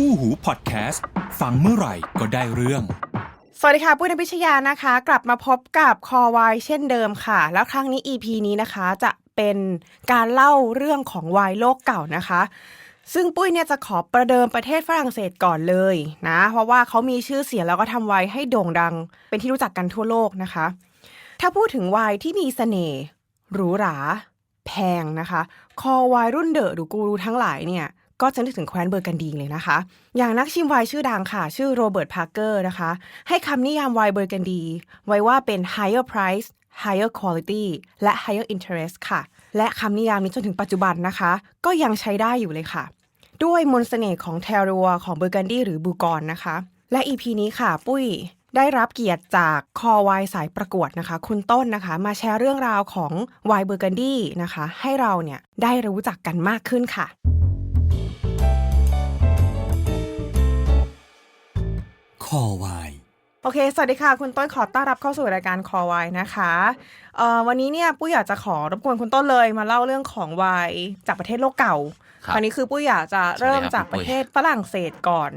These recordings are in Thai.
คู่หูพอดแคสต์ฟังเมื่อไหร่ก็ได้เรื่อง สวัสดีค่ะ ปุ้ยนพิชยานะคะ กลับมาพบกับคอวายเช่นเดิมค่ะ แล้วครั้งนี้ EP นี้นะคะจะเป็นการเล่าเรื่องของวายโลกเก่านะคะ ซึ่งปุ้ยเนี่ยจะขอประเดิมประเทศฝรั่งเศสก่อนเลยนะ เพราะว่าเขามีชื่อเสียงแล้วก็ทำไวน์ให้โด่งดัง เป็นที่รู้จักกันทั่วโลกนะคะ ถ้าพูดถึงไวน์ที่มีเสน่ห์หรูหราแพงนะคะ คอไวน์รุ่นเดอะหรือกูรูทั้งหลายเนี่ย ก็จะนึกถึงแคว้นเบอร์กันดีเลยนะคะ อย่างนักชิมไวน์ชื่อดังค่ะ ชื่อโรเบิร์ตพาร์เกอร์นะคะ ให้คำนิยามไวน์เบอร์กันดี ไว้ว่าเป็น higher price higher quality และ higher interest ค่ะ และคำนิยามนี้จนถึงปัจจุบันนะคะ ก็ยังใช้ได้อยู่เลยค่ะ ด้วยมนต์เสน่ห์ของเทรัวของเบอร์กันดีหรือบูกอนนะคะ และ EP นี้ค่ะ ปุ้ยได้รับเกียรติจากคอไวน์สายประกวดนะคะ คุณต้นนะคะ มาแชร์เรื่องราวของไวน์เบอร์กันดีนะคะ ให้เราเนี่ยได้รู้จักกันมากขึ้นค่ะ อวายโอเค สวัสดีค่ะ คุณต้นขอต้อนรับเข้าสู่รายการคอไวน์นะคะเอ่อวันนี้เนี่ยปุ้ยอยากจะขอรบกวนคุณต้นเลยมาเล่าเรื่องของไวน์จากประเทศโลกเก่าครับวันนี้คือปุ้ยอยากจะเริ่มสวัสดีครับจากประเทศฝรั่งเศสก่อน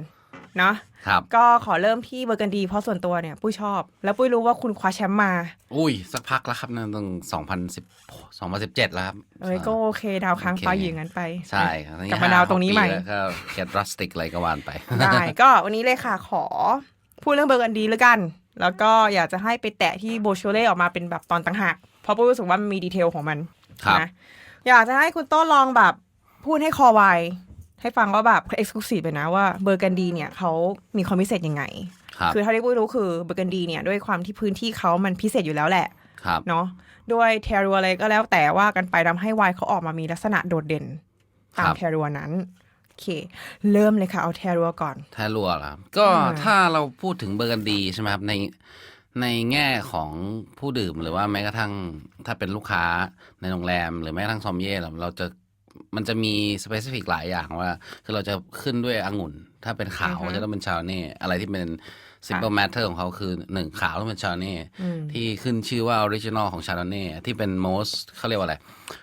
เนาะครับ ก็ขอเริ่มที่เบอร์กันดี เพราะส่วนตัวเนี่ยปุ้ยชอบ แล้วปุ้ยรู้ว่าคุณคว้าแชมป์มา อุ้ย สักพักแล้วครับนั่นตั้ง2010 2017แล้วครับเอ้ยก็โอเค ดาวค้างฟ้าโอเคอยู่อย่างนั้นไป ใช่ครับกลับมาดาวตรงนี้ใหม่ปีแล้วก็เกตรัสติกอะไรก็วานไป ได้ ก็วันนี้เลยค่ะขอ พูดเรื่องเบอร์กันดีแล้วกัน แล้วก็อยากจะให้ไปแตะที่โบโชเล่ออกมาเป็นแบบตอนต่างหากเพราะปุ้ยรู้สึกว่ามันมีดีเทลของมันครับนะอยากจะให้คุณโต้ลองแบบพูดให้คอไว ให้ฟังว่าแบบเอ็กซ์คลูซีฟเลยนะว่าเบอร์กันดีเนี่ยเขามีความพิเศษยังไงครับคือเท่าที่ปุ้ยรู้คือเบอร์กันดีเนี่ยด้วยความที่พื้นที่เขามันพิเศษอยู่แล้วแหละครับเนาะด้วยเทรัวอะไรก็แล้วแต่ว่ากันไปทำให้ไวน์เขาออกมามีลักษณะโดดเด่นตามครับเทรัวนั้นโอเค เริ่มเลยค่ะเอาเทรัวก่อนแทรัวแล้วครับก็อืมถ้าเราพูดถึงเบอร์กันดีใช่ไหมครับในในแง่ของผู้ดื่มหรือว่าแม้กระทั่งถ้าเป็นลูกค้าในโรงแรม หรือแม้กระทั่งซอมเย่เราเราจะ มันจะมีสเปซิฟิกหลายอย่างว่า คือเราจะขึ้นด้วยองุ่น ถ้าเป็นขาวอือฮึจะต้องเป็นชาวเน่อะไรที่เป็น simple matter ของเขาคือหนึ่งขาวต้องเป็นชาวเน่อืมที่ขึ้นชื่อว่าออริจินอลของชา r เน่ที่เป็น most เขาเรียกว่าอะไร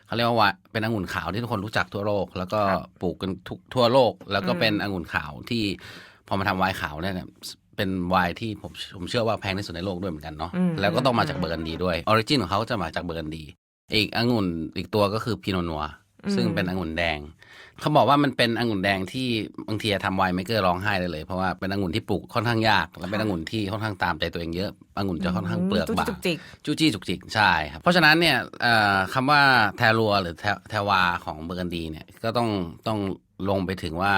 เขาเรียกว่าเป็นองุ่นขาวที่ทุกคนรู้จักทั่วโลก แล้วก็ครับปลูกกันทุกทั่วโลก แล้วก็อืมเป็นองุ่นขาวที่พอมาทำไวน์ขาวเนี่ยเนี่ยเป็นไวน์ที่ผมผมเชื่อว่าแพงที่สุดในโลกด้วยเหมือนกันเนาะอืมแล้วก็ต้องมาอืมจากเบอร์กันดีด้วยออริจินของเขาจะมาจากเบอร์กันดี อีกองุ่นอีกตัวก็คือพีโนนัวอืม ซึ่งเป็นองุ่นแดง เขาบอกว่ามันเป็นองุ่นแดงที่บางทีทำไวน์เมเกอร์ร้องไห้ได้เลย เพราะว่าเป็นองุ่นที่ปลูกค่อนข้างยาก และเป็นองุ่นที่ค่อนข้างตามใจตัวเองเยอะองุ่นจะค่อนข้างเปลือกบางจุกจิกจู้จี้จุกจิกใช่ครับเพราะฉะนั้นเนี่ยเอ่อคำว่าแทรัวหรือแทแทวาของเบอร์กันดีเนี่ยก็ต้องต้องลงไปถึงว่า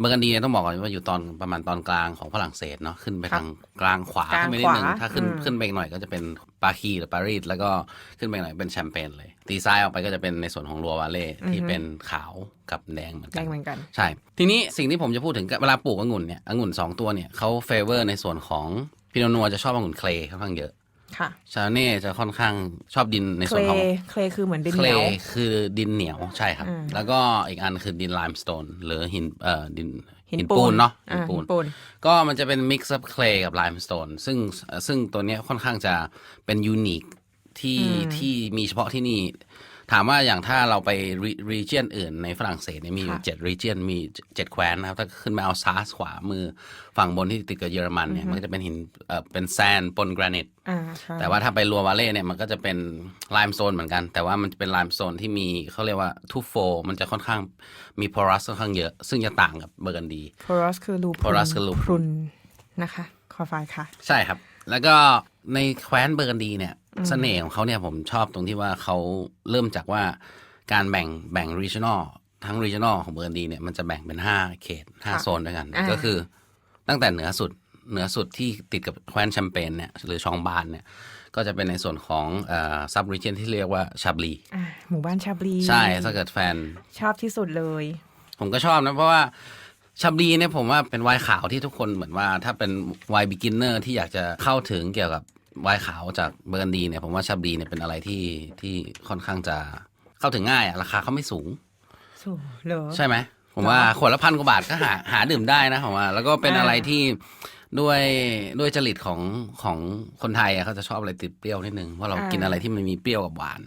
เบอร์กันดีเนี่ยต้องบอกก่อนว่าอยู่ตอนประมาณตอนกลางของฝรั่งเศสเนาะขึ้นไปครับทางกลางขวากลางขึ้นไปนิดนึงขวาถ้าขึ้นอืมขึ้นไปอีกหน่อยก็จะเป็นปาคีหรือปารีสแล้วก็ขึ้นไปอีกหน่อยเป็นแชมเปญเลย ตีซ้ายออกไปก็จะเป็นในส่วนของลัววาเล่ที่เป็นขาวกับแดงเหมือนแดกันงเหมือนกันใช่ ทีนี้สิ่งที่ผมจะพูดถึงเวลาปลูกองุ่นเนี่ยองุ่นสองตัวเนี่ยเขาเฟเวอร์ในส่วนของพิโนนัวจะชอบองุ่นเคลย์ค่อนข้างเยอะ ค่ะชาเน่จะค่อนข้างชอบดินในเคส่วนลของ เคลคือเหมือนดินเคเหลนียวคือดินเหนียวใช่ครับ อืม แล้วก็อีกอันคือดินไลม์สโตนหรือหินเอ่อดินหินหินปูปูนนเนาะอ่าหินปูนหินปูน ก็มันจะเป็นมิกซ์ of clay กับ limestone ซึ่งซึ่งตัวเนี้ยค่อนข้างจะเป็นยูนิคที่อืมที่มีเฉพาะที่นี่ ถามว่าอย่างถ้าเราไปรีเจียนอื่นในฝรั่งเศสเนี่ยมีอยู่ค่ะเจ็ดรีเจียนมีเจ็ดแคว้นนะครับ ถ้าขึ้นมาเอาซาสขวามือฝั่งบนที่ติดกับเยอรมันเนี่ยมันก็จะเป็นหินเอ่อเป็นแซนปนกรานิตอ่าใช่แต่ว่าถ้าไปลัววาเล่เนี่ยมันก็จะเป็นไลม์โซนเหมือนกัน แต่ว่ามันจะเป็นไลม์โซนที่มีเขาเรียกว่าทูโฟมันจะค่อนข้างมีพอรัสค่อนข้างเยอะ ซึ่งจะต่างกับเบอร์กันดีโพรัสคือรูพรุน porous คือรูพรุนพรุนนะคะคอไฟค่ะ ใช่ครับ แล้วก็ในแคว้นเบอร์กันดีเนี่ยเสน่ห์ของเขาเนี่ยผมชอบตรงที่ว่าเขาเริ่มจากว่าการแบ่งแบ่ง regional ทั้ง regional ของเบอร์กันดีเนี่ยมันจะแบ่งเป็น 5 เขตค่ะ5โซนด้วยกันอ่าก็คือตั้งแต่เหนือสุดเหนือสุดที่ติดกับแคว้นแชมเปญเนี่ยหรือชองบานเนี่ยก็จะเป็นในส่วนของซับริเจนที่เรียกว่าชาบลีอ่าหมู่บ้านชาบลี ใช่ถ้าเกิดแฟน ชอบที่สุดเลย ผมก็ชอบนะ เพราะว่า ชาบลีเนี่ยผมว่าเป็นไวน์ขาวที่ทุกคนเหมือนว่า ถ้าเป็นไวน์บิกินเนอร์ที่อยากจะเข้าถึงเกี่ยวกับไวน์ขาวจากเบอร์กันดีเนี่ยผมว่าชาบลีเนี่ยเป็นอะไรที่ที่ค่อนข้างจะเข้าถึงง่ายอะราคาเขาไม่สูง สูเหรอ ใช่ไหมผมว่าขวดละพันกว่าบาทก็หาหาดื่มได้นะผมว่า แล้วก็เป็นอ่าอะไรที่ด้วยด้วยจริตของของคนไทยอะเขาจะชอบอะไรติดเปรี้ยวนิดนึงเพราะเรากินอะไรที่มันมีเปรี้ยวกับหวาน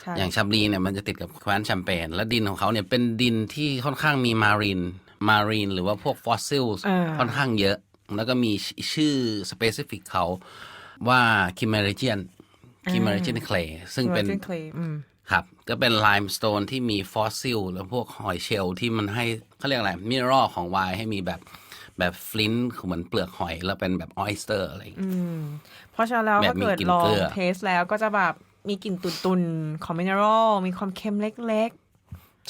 ใช่ อย่างชาบลีเนี่ยมันจะติดกับแคว้นแชมเปญและดินของเขาเนี่ยเป็นดินที่ค่อนข้างมีมารีน มารีนหรือว่าพวกฟอสซิลอ่าค่อนข้างเยอะ แล้วก็มีชื่อ specific เขาว่า k i m m e r i g i a n k i m m e r i g i a n clay ซึ่งเป็น Virgin clay อืมครับ ก็เป็น limestone ที่มีฟอสซิลแล้วพวกหอยเชลล์ที่มันให้เขาเรียกอะไรมิเนอรัลของไวน์ให้มีแบบแบบฟลินต์เหมือนเปลือกหอยแล้วเป็นแบบออยสเตอร์อะไรอย่างเงี้ยเพราะฉะนั้นแล้วแบบถ้าเกิดมีกลิ่นลองเกลือเทสแล้วก็จะแบบมีกลิ่นตุนๆของมินเนอรัลมีความเค็มเล็ก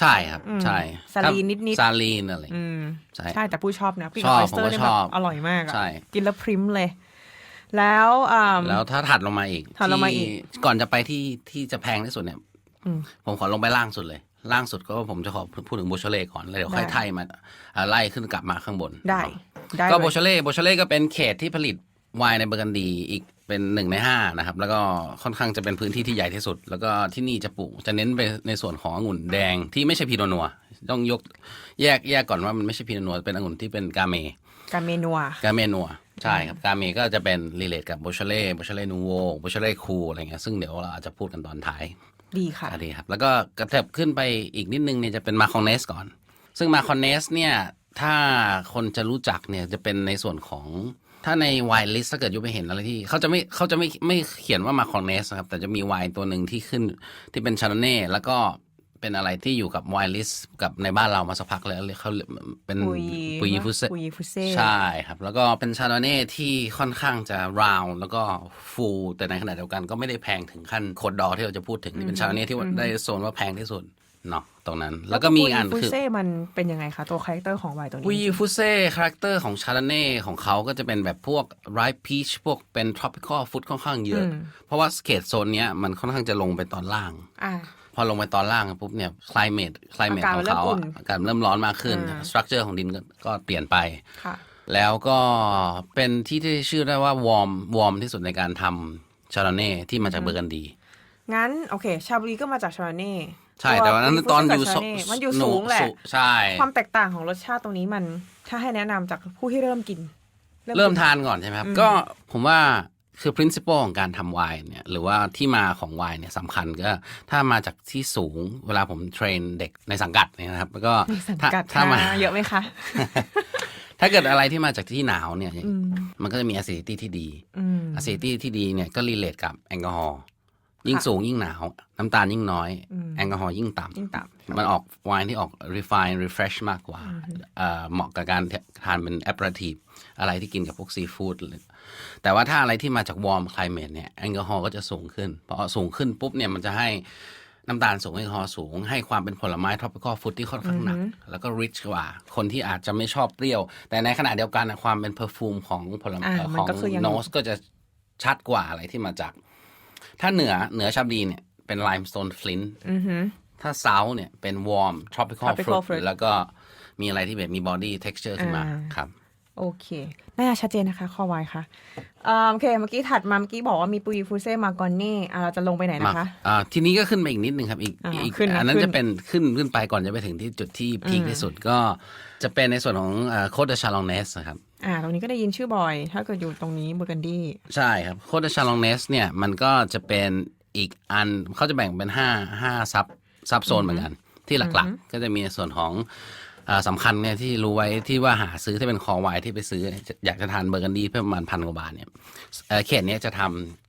ใช่ครับ ใช่ซาลีนนิดๆซาลีนอะไรๆอืมใช่ใช่แต่ผู้ชอบนะพี่ชอบออยสเตอผมร์ก็เนี่ยชแบอบบอร่อยมากอะใช่กินแล้วพริมเลย แล้วอ่าแล้วถ้าถัดลงมาอีกถัดลงมาอีกที่ก่อนจะไปที่ที่จะแพงที่สุดเนี่ยผมขอลงไปล่างสุดเลย ล่างสุดก็ผมจะขอพูดถึงโบชเล่ก่อน แล้วเดี๋ยวค่อยได้ไทยมาอ่าไล่ขึ้นกลับมาข้างบนได้ได้ก็เลยโบชเล่โบชเล่ก็เป็นเขตที่ผลิตไวน์ในเบอร์กันดีอีก เป็นหนึ่งในห้านะครับ แล้วก็ค่อนข้างจะเป็นพื้นที่ที่ใหญ่ที่สุด แล้วก็ที่นี่จะปลูกจะเน้นไปในส่วนขององุ่นแดงที่ไม่ใช่พีโนนัวต้องยกแยกแยกก่อนว่ามันไม่ใช่พีโนนัวเป็นองุ่นที่เป็นกาเม การเมนัวกาเมนัวใช่ครับกาเมก็จะเป็นรีเลทกับโบชเล่โบชเล่นูโวโบชเล่คูอะไรเงี้ยซึ่งเดี๋ยวเราอาจจะพูดกันตอนท้ายดีค่ะอะดีครับ แล้วก็กระเถิบขึ้นไปอีกนิดนึงเนี่ยจะเป็นมาคอนเนสก่อน ซึ่งมาคอนเนสเนี่ยถ้าคนจะรู้จักเนี่ยจะเป็นในส่วนของ ถ้าในไวน์ลิสถ้าเกิดยุไปเห็นอะไรที่เขาจะไม่เขาจะไม่ไม่เขียนว่ามาคอนเนสนะครับ แต่จะมีไวน์ตัวหนึ่งที่ขึ้นที่เป็นชาโนเน่แล้วก็เป็นอะไรที่อยู่กับไวน์ลิสกับในบ้านเรามาสักพักแล้วเขาเป็นปุยปุยฟุเซปุยฟุเซ่ใช่ครับ แล้วก็เป็นชาโนเน่ที่ค่อนข้างจะราวแล้วก็ฟูแต่ในขณะเดียวกันก็ไม่ได้แพงถึงขั้นโคดดอที่เราจะพูดถึงนี่เป็นชาโนเน่ที่ว่าได้โซนว่าแพงที่สุด เนาะตรงนั้น แล้วก็มีอีกอันปุยคือฟุเซ่มันเป็นยังไงคะ ตัวคาแรคเตอร์ของไวน์ตัวปุยนี้ฟูเซ่คาแรคเตอร์ของชาโนเน่ของเขาก็จะเป็นแบบพวกไรพีชพวกเป็น tropical food ค่อนข้างเยอะ เพราะว่าเขตโซนเนี้ยมันค่อนข้างจะลงไปตอนล่างอ่าพอลงไปตอนล่างปุ๊บเนี่ย climate climate อาขกาศองมันเริ่มเขาอุ่อะนอากาศเริ่มร้อนมากขึ้นอ่า structure ของดินก็ก็เปลี่ยนไปค่ะแล้วก็เป็นที่ที่ชื่อได้ว่าวอร์มวอร์มที่สุดในการทำชาโรเน่ที่มาจากเบอร์กันดี งั้น โอเค ชาบูรีก็มาจากชาเน่ ใช่แต่ว่านั้นตอนอยู่ชาเน่มันอยู่สูงแหละใช่ ความแตกต่างของรสชาติตรงนี้มัน ถ้าให้แนะนำจากผู้ที่เริ่มกิน เริ่มกินทานก่อนใช่ไหมครับ ก็ผมว่าคือ principle ของการทำไวน์เนี่ยหรือว่าที่มาของไวน์เนี่ยสำคัญก็ถ้ามาจากที่สูงเวลาผมเทรนเด็กในสังกัดเนี่ยนะครับ แล้วก็ในสังถ้ากัดถ้ามาเยอะไหมคะถ้าเกิดอะไรที่มาจากที่หนาวเนี่ย มันก็จะมี acidity ที่ดีอืม acidity ที่ดีเนี่ยก็รีเลทกับแอลกอฮอล์ ยิ่งสูงยิ่งหนาว น้ำตาลยิ่งน้อย แอลกอฮอล์ยิ่งต่ำยิ่งต่มันออกไวน์ที่ออก refine refresh มากกว่าเอ่อเหมาะกับการทานเป็น aperitif อะไรที่กินกับพวกซีฟู้ดแต่ว่าถ้าอะไรที่มาจาก warm climate เนี่ยแอลกอฮอล์ก็จะสูงขึ้นพอสูงขึ้นปุ๊บเนี่ยมันจะให้น้ำตาลสูงแอลกอฮอล์สูง ให้ความเป็นผลไม้ tropical food ที่ค่อนข้างหนัก แล้วก็ rich กว่า คนที่อาจจะไม่ชอบเปรี้ยว แต่ในขณะเดียวกันนะความเป็น perfume ของผลไม้อ่ามันของก็คือยังโนสก็จะชัดกว่าอะไรที่มาจาก ถ้าเหนือเหนือชาบดีเนี่ยเป็น limestone flint อือหือถ้าเซาเนี่ยเป็น warm tropical, Tropical fruit, fruit แล้วก็มีอะไรที่แบบมี body texture ขึ้นมาอ่าครับ โอเค น่าจะชัดเจนนะคะข้อไวค่ะอ่าโอเค เมื่อกี้ถัดมาเมื่อกี้บอกว่ามีปุยฟูเซ่มา กอนเน่อ่าเราจะลงไปไหนมานะคะอ่าทีนี้ก็ขึ้นไปอีกนิดนึงครับ อีกอ่าอีกขึ้นนะอันนั้นขึ้นจะเป็นขึ้นขึ้นไปก่อนจะไปถึงที่จุดที่พีคที่สุดก็จะเป็นในส่วนของโคดชาลองเนสนะครับ อ่า ตรงนี้ก็ได้ยินชื่อบ่อย ถ้าเกิดอยู่ตรงนี้เบอร์กันดี้ ใช่ครับ โคดชาลองเนสเนี่ยมันก็จะเป็นอีกอันเขาจะแบ่งเป็นห้าห้าซับซับโซนเหมือนกัน ที่หลักๆ ก็จะมีในส่วนของอ่าสำคัญเนี่ยที่รู้ไว้ที่ว่าหาซื้อที่เป็นคอไวน์ที่ไปซื้อเนี่ยอยากจะทานเบอร์กันดีเพื่อประมาณพันกว่าบาทเนี่ยเอ่อเขตเนี้ยจะท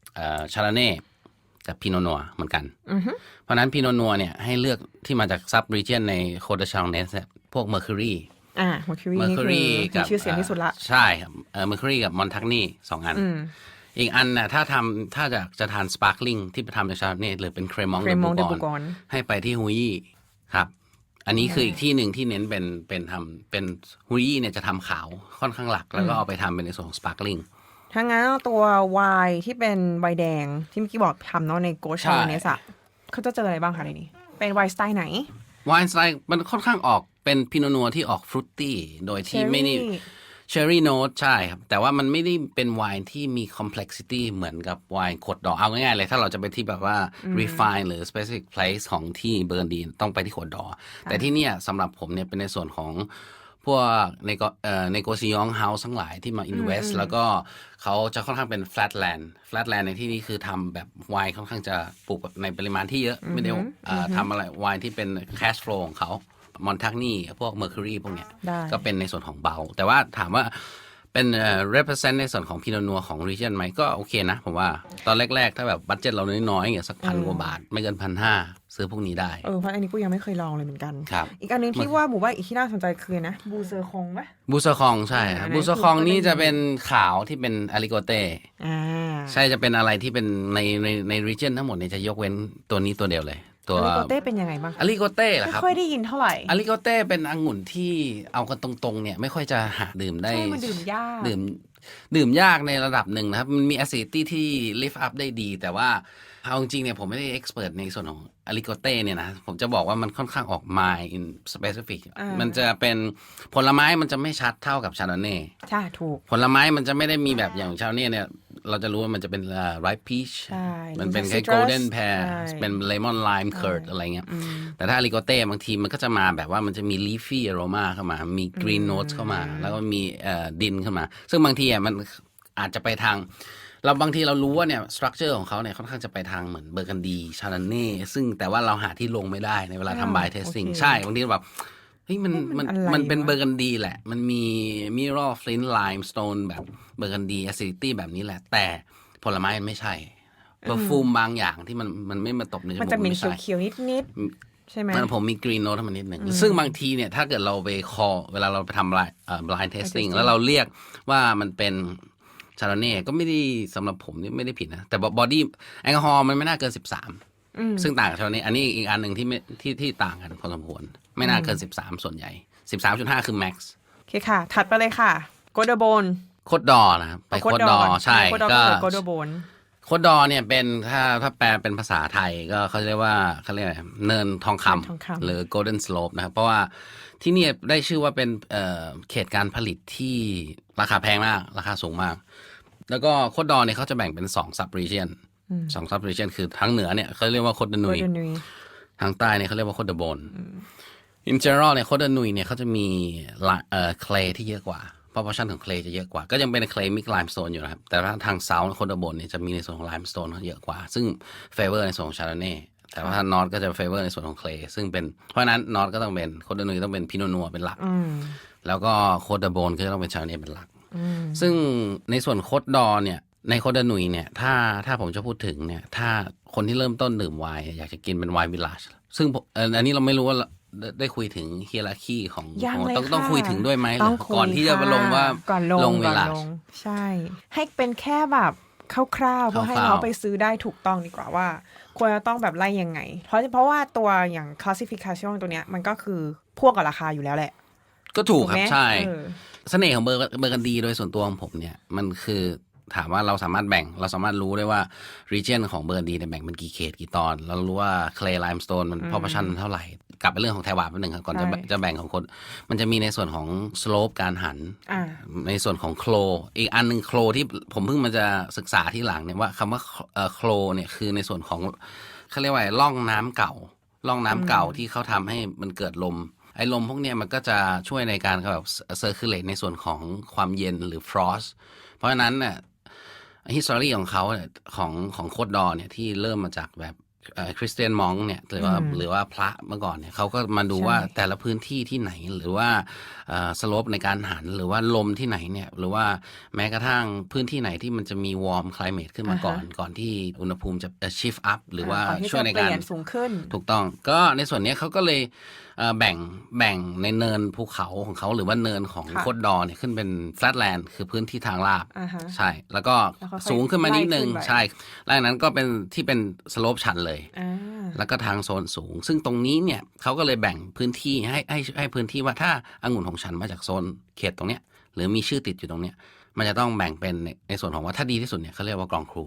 ำชาลาเน่อ Chardonnay กับพีโนนัวเหมือนกัน เพราะฉะนั้นพีโนนัวเนี่ยให้เลือกที่มาจากซับรีเจียนในโคดชาลองเนสพวกเมอร์คิวรี อ่าเมอร์คิวรีเมอร์นี่คิวคือรีมีกับชื่อเสียงที่สุดละ ใช่ครับเออเมอร์คิวรีกับมอนทักนี่สองอัน อีกอันน่ะถ้าทำถ้าจะจะทานสปาร์คลิงที่ไปทำจากชาเน่หรือเป็นเครมอง Cremant เด de บูก Bourgogne อนให้ไปที่ฮุยยี่ครับ อันนี้คืออีกที่หนึ่งที่เน้นเป็นเป็นทำเป็นฮุยยี่เนี่ยจะทำขาวค่อนข้างหลัก แล้วก็เอาไปทำเป็นในส่วนของสปาร์คลิงถ้างั้นเอาตัวไวน์ที่เป็นไวน์แดงที่เมื่อกี้บอกทำเนาะในโกชาเนสอะเขาจะเจออะไรบ้างคะในนี้ เป็นไวน์สไตล์ไหนไวน์สไตล์มันค่อนข้างออก เป็นพิโนนัวที่ออกฟรุตตี้ โดยที่ไม่ได้ Cherry เชอร์รี่โน e ใช่ครับ แต่ว่ามันไม่ได้เป็นไวน์ที่มี complexity เหมือนกับไวน์ขวดดอกเอาง่ายๆเลย ถ้าเราจะไปที่แบบว่า refine หรือ specific place ของที่เบอร์ดีต้องไปที่ขวดดอกแต่ที่เนี่ยสำหรับผมเนี่ยเป็นในส่วนของพวกในก็เอ่อในโกซิยองเฮาส์ทั้งหลายที่มา invest แล้วก็เขาจะค่อนข้างเป็น flatland flatland ในที่นี้คือทำแบบไวน์ค่อนข้างจะปลูกแบบในปริมาณที่เยอะ ไม่ได้เอ่อทำอะไรไวน์ที่เป็น cash flow ของเขา มอนทักนี่พวกเมอร์คิวรีพวกเนี้ยได้ก็เป็นในส่วนของเบา แต่ว่าถามว่าเป็นเอ่อ represent ในส่วนของพิโนนัวของ region ไหมก็โอเคนะ ผมว่าตอนแรก ๆ ถ้าแบบบัตเจ็ตเราน้อยๆอย่างเงี้ยสักพันกว่าบาท ไม่เกินพันห้าซื้อพวกนี้ได้ เออเพราะอันนี้กูยังไม่เคยลองเลยเหมือนกันครับอีกอันหนึงที่ว่าหมู่บ้านอีกที่น่าสนใจคือนะบูเซอร์คงไหมบูซาคองใช่ครับอ่าบูซาคองอันนั้นนี่คือจะเป็นขาวที่เป็นอลิโกเต้อ่าใช่จะเป็นอะไรที่เป็นในในใน region ทั้งหมดเนี่ยจะยกเว้นตัวนี้ตัวเดียวเลย ตัวอลิโกเต้เป็นยังไงบ้างอลิโกเต้เหรอไม่ครับค่อยได้ยินเท่าไหร่อลิโกเต้เป็นองุ่นที่เอากันตรงๆเนี่ยไม่ค่อยจะหาดื่มได้ ใช่มันดื่มยาก ดื่มดื่มยากในระดับหนึ่งนะครับ มันมี acidity ที่ lift up ได้ดี แต่ว่าเอาจริงๆเนี่ยผมไม่ได้ expert ในส่วนของอลิโกเต้เนี่ยนะ ผมจะบอกว่ามันค่อนข้างออก mild in specific อ่ามั มันจะเป็นผลไม้มันจะไม่ชัดเท่ากับชาโนเน่ ใช่ถูก ผลไม้มันจะไม่ได้มีแบบอย่างชาโนเน่เนี่ย เราจะรู้ว่ามันจะเป็น uh, ripe peach ใช่มันเป็นมีแค่ citrus golden pear ใช่เป็น lemon lime curd อะไรเงี้ย แต่ถ้าอลิโกเต้บางทีมันก็จะมาแบบว่ามันจะมี leafy aroma เข้ามา มี green notes เข้ามา แล้วก็มีเอ่อดินเข้ามา ซึ่งบางทีอะมันอาจจะไปทางเราบางทีเรารู้ว่าเนี่ย structure ของเขาเนี่ยค่อนข้างจะไปทางเหมือนเบอร์กันดีชาลเน่ซึ่งแต่ว่าเราหาที่ลงไม่ได้ในเวลาอ้าวทำ by testing โอเคใช่บางทีแบบ เฮ้ยมันเอ๊ะมัมันนอะไรมันเป็นวะเบอร์กันดีแหละ มันมีมิรอฟลินไลม์สโตนแบบเบอร์กันดี acidity แบบนี้แหละ แต่ผลไม้มันไม่ใช่เ e อร์ฟูมบางอย่างที่มันมันไม่มาตบในจมูกมันจะเหม็นไใช่เขียวๆนิดๆใช่ไหมมันผมมีกรีนโนตมันนิดหนึ่งซึ่งบางทีเนี่ยถ้าเกิดเราไปคอเวลาเราไปทำ blind เอ่อ blind testing แล้วเราเรียกว่ามันเป็นชาโรเน่ก็ไม่ได้สำหรับผมนี่ไม่ได้ผิดนะ แต่บอดี้แอลกอฮอล์มันไม่น่าเกิน13 ซึ่งต่างกับชาโรเน่อันนี้อีกอันหนึ่งที่ไม่ที่ที่ต่างกันพอสมควรไม่น่าเกิน 13 ส่วนใหญ่ 13.5 คือ max โอเคค่ะ ถัดไปเลยค่ะโกลเดอร์โบนโคดดอนะครับไปโคดดอใช่โคดดอก็โกลเดอร์โบนโคดดอเนี่ยเป็นถ้าถ้าแปลเป็นภาษาไทยก็เขาเรียกว่าเขาเรียกอะไรเนินทองคเนินทองคำำหรือ golden slope นะครับ เพราะว่าที่เนี่ยได้ชื่อว่าเป็นเอ่อเขตการผลิตที่ราคาแพงมาก ราคาสูงมาก แล้วก็โคดดอเนี่ยเขาจะแบ่งเป็นสอง sub region สอง sub region คือทางเหนือเนี่ยเขาเรียกว่าโคดดนุยโกลเดอร์นุยทางใต้เนี่ยเขาเรียกว่าโคดเดอร์โบน in general เนี่ยโคดเดอร์นุยเนี่ยเขาจะมีละเอ่อ clay ที่เยอะกว่า proportion ของ clay จะเยอะกว่า ก็ยังเป็น clay mix limestone อยู่นะครับ แต่ว่าทาง south โคดเดอร์โบนเนี่ยจะมีในส่วนของ limestone เยอะกว่า ซึ่ง favor ในส่วนของ chardonnay แต่ว่าทาง north ก็จะ favor ในส่วนของ clay ซึ่งเป็นเพราะฉะนั้น north ก็ต้องเป็นโคดเดอร์นุยต้องเป็นพิโนนัวเป็นหลัก แล้วก็โคดเดอร์โบนก็จะต้องเป็นชาโรเน่เป็นหลัก ซึ่งในส่วนโคดดอเนี่ย ในโคดเดอร์นุยเนี่ยถ้าถ้าผมจะพูดถึงเนี่ย ถ้าคนที่เริ่มต้นดื่มไวน์อยากจะกินเป็นไวน์วิลลาชซึ่งผมเอ่ออันนี้เราไม่รู้ว่าได้ได้คุยถึงเฮียราคีของยังของเลยต้องค่ะต้องคุยถึงด้วยไหมต้องคุยก่อนที่จะมาลงว่าก่อนลงวิก่อลนลาชลงใช่ ให้เป็นแค่แบบคร่าวๆเพื่อให้คร่าวๆ เขาไปซื้อได้ถูกต้องดีกว่าว่า ควรจะต้องแบบไล่ยังไง เพราะเพราะว่าตัวอย่าง classification ตัวเนี้ยมันก็คือพวกกับราคาอยู่แล้วแหละก็ถูกครัไหบมใช่ เออ เสน่ห์ของเบอร์เบอร์กันดีโดยส่วนตัวของผมเนี่ย มันคือ ถามว่าเราสามารถแบ่งเราสามารถรู้ได้ว่า region ของเบอร์กันดีเนี่ยแบ่งเป็นกี่เขตกี่ตอน เรารู้ว่า clay limestone มัน proportion มันเท่าไหร่ กลับไปเรื่องของไทวาแป๊บหนึ่งครับก่อนจะใช่จะแบ่งของคน มันจะมีในส่วนของ slope การหันอ่าในส่วนของโคลอีกอันหนึ่งโคลที่ผมเพิ่งมาจะศึกษาที่หลังเนี่ยว่าคำว่าเอ่อโคลเนี่ยคือในส่วนของเขาเรียกว่าอะไรร่องน้ำเก่าร่องน้ำเก่าที่เขาทำให้มันเกิดลมไอ้ลมพวกเนี้ยมันก็จะช่วยในการแบบเซอร์คิลเลตในส่วนของความเย็นหรือฟรอสเพราะฉะนั้นเนี่ย ฮิสตอรีของเขาเนี่ยของของโคดดอเนี่ยที่เริ่มมาจากแบบคริสเตียนมองเนี่ยหรือว่าหรือว่าพระเมื่อก่อนเนี่ยเขาก็มาดูใช่ว่าแต่ละพื้นที่ที่ไหนหรือว่าสโลปในการหันหรือว่าลมที่ไหนเนี่ยหรือว่าแม้กระทั่งพื้นที่ไหนที่มันจะมีวอร์มคล i เม e ขึ้นมาก่อน ก่อนที่อุณหภูมิจะชิฟอัพหรือว่าก่อนที่ช่วยจะในเปการลี่ยนสูงขึ้น ถูกต้องก็ในส่วนเนี้ยเขาก็เลยเอ่อแบ่งแบ่งในเนินภูเขาของเขาหรือว่าเนินของค่ะโคดดอเนี่ยขึ้นเป็นฟล a ตแลนด์คือพื้นที่ทางราบอ่าฮะใช่ แล้วก็แล้วค่อยๆสูงขึ้นมานิดนึงไล่ขึ้นไปใช่แล้วจากนั้นก็เป็นที่เป็นสโลปชันเลยอ่าแล้วก็ทางโซนสูง ซึ่งตรงนี้เนี่ยเขาก็เลยแบ่งพื้นที่ให้ให้ให้พื้นที่ว่าถ้าองุ่นของฉันมาจากโซนเขตตรงเนี้ยหรือมีชื่อติดอยู่ตรงเนี้ยมันจะต้องแบ่งเป็นในในส่วนของว่าถ้าดีที่สุดเนี่ยเขาเรียกว่ากรองครู